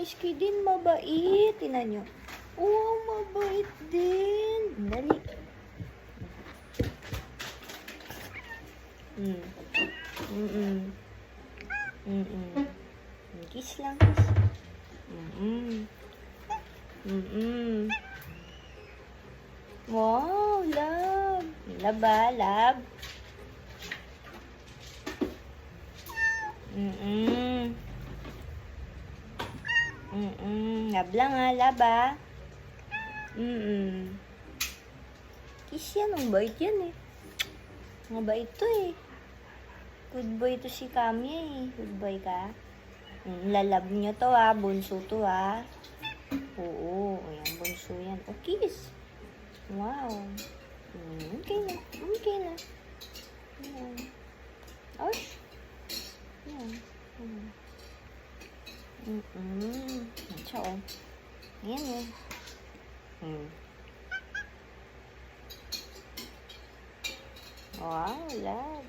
Daisuke din mabait. Tinan nyo. Wow, mabait din. Dali. Mm. Mm-mm. Mm-mm. Kiss lang, kiss. Mm-mm. Mm-mm. Wow, love. Love ba? Love? Mm-mm. Mm-mm. Love lang ha, love ha. Mm-mm. Kiss yan, ang bait yan eh. Ang bait to eh. Good boy to si Kami eh. Good boy ka. Mm, lalab niyo to ha, bunso to ha. Oo, ayan, bunso yan. O, kiss. Wow. Mm, okay na, okay na. Ayan. Osh. Ayan. Mm. Mm-mm. Siya oh. Eh. Mm. Wow, love.